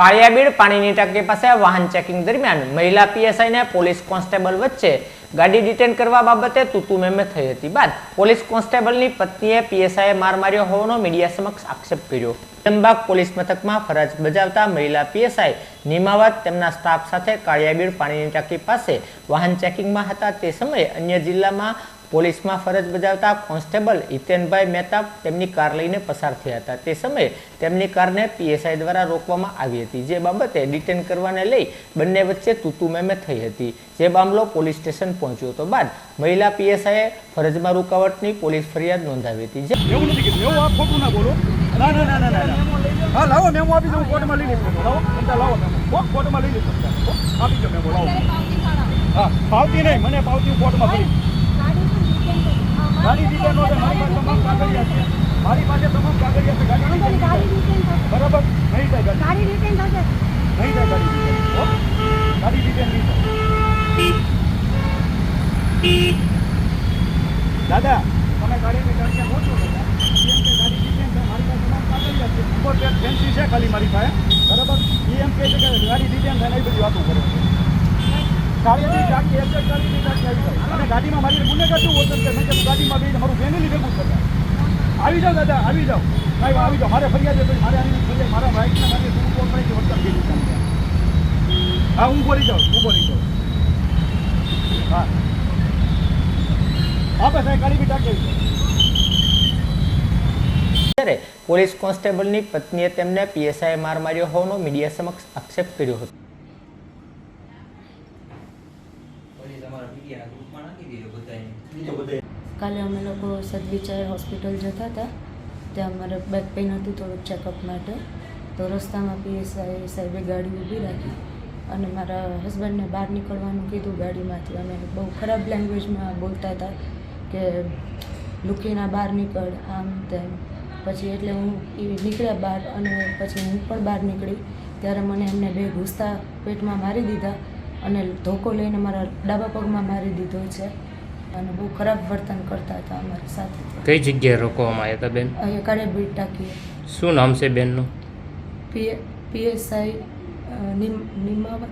કાળિયાબીડ પાણીની ટાંકી પાસે વાહન ચેકિંગ દરમિયાન મહિલા પીએસઆઈને પોલીસ કોન્સ્ટેબલ વચ્ચે ગાડી ડિટેન કરવા બાબતે તૂતુ મેમે થઈ હતી બાદ પોલીસ કોન્સ્ટેબલની પત્નીએ પીએસઆઈએ માર માર્યો હોવાનો મીડિયા સમક્ષ આક્ષેપ કર્યો. ચંબાગ પોલીસ મથકમાં ફરજ બજાવતા મહિલા પીએસઆઈ નિમાવત તેમના સ્ટાફ સાથે કાળિયાબીડ પાણીની ટાંકી પાસે વાહન ચેકિંગમાં હતા. તે સમયે અન્ય જિલ્લામાં પોલીસમાં ફરજ બજાવતા કોન્સ્ટેબલ હિતેનભાઈ મહેતા તેમની કાર લઈને પસાર થયા હતા. તે સમયે તેમની કારને પીએસઆઈ દ્વારા રોકવામાં આવી હતી જે બાબતે ડિટેન કરવાને લઈ બંને વચ્ચે તૂતુમેમે થઈ હતી. જે મામલો પોલીસ સ્ટેશન પહોંચ્યો હતો બાદ મહિલા પીએસઆઈએ ફરજમાં રૂકાવટની પોલીસ ફરિયાદ નોંધાવી હતી. જે એવું નથી કીધું. એવું આ ખોટું ના બોલો. ના ના ના ના ના ના. હા લાવો મેમો આપી દઉં. કોર્ટમાં લઈ લઈશ લાવો તમતાર લાવો મેમો. કોર્ટમાં લઈ લઈશ આપી દો મેમો. લાવો. હા પાવતી નહીં. મને પાવતી કોર્ટમાં કરી ગાડી ડિટેલ નો મારી પાસે તમામ કાગળિયા છે. મારી પાસે તમામ કાગળિયા છે ગાડી return નહીં થાય. બરાબર? નહીં થાય ગાડી. નહીં થાય ગાડી. ગાડી રિટર્ન નહીં થાય. દાદા તમે ગાડીની ગાડી પહોંચો કે ગાડી રિટર્ન છે મારી પાસે તમામ કાગળિયા છે. ઉપર ફેન્સી છે ખાલી મારી પાસે. બરાબર? એ એમ કહે છે કે ગાડી રિટર્ન થાય એ બધી વાતો કરે છે એક્ઝેક્ટ ગાડીની ટાંકી આવી અને ગાડીમાં મારી ગુનેગાર શું હોતું કે મેં મારું ફેમિલી ભેગું આવી જાઓ દાદા, આવી જાઓ. ભાઈ આવી જાઓ મારે ફરિયાદ છે મારે આની મારા બાઇકને મારી શું કોણ પડી વર્તન હા, હું બોલી જાઉં, હું બોલી જાઉં. હા. આપે સાહેબ ગાડી બી ટાંકી ત્યારે પોલીસ કોન્સ્ટેબલની પત્નીએ તેમને પીએસઆઈ માર માર્યો હોવાનો મીડિયા સમક્ષ આક્ષેપ કર્યો હતો પોલીસ અમારા મીડિયાના ગ્રુપમાં નાખી દીધો બધાને કાલે અમે લોકો સદવિચાર હોસ્પિટલ જતા હતા. ત્યાં અમારે બેક પેઇન હતું થોડુંક ચેકઅપ માટે. તો રસ્તામાં પીએસઆઈ સાહેબે ગાડી ઊભી રાખી અને મારા હસબન્ડને બહાર નીકળવાનું કીધું ગાડીમાંથી. અને બહુ ખરાબ લેંગ્વેજમાં બોલતા હતા કે લુકીના બહાર નીકળ આમ તેમ. પછી એટલે હું એ નીકળ્યા બહાર અને પછી હું પણ બહાર નીકળી. ત્યારે મને એમને બે ઘૂસતા પેટમાં મારી દીધા. અને ધોકો લઈને મારા ડાબા પગમાં મારી દીધો છે. અને બહુ ખરાબ વર્તન કરતા હતા અમારી સાથે. કઈ જગ્યાએ રોકવામાં આવ્યા હતા બેન? અહીંયા કાળે બીટ ટાંકીએ. શું નામ છે બેનનું? PA PSI Nimavat.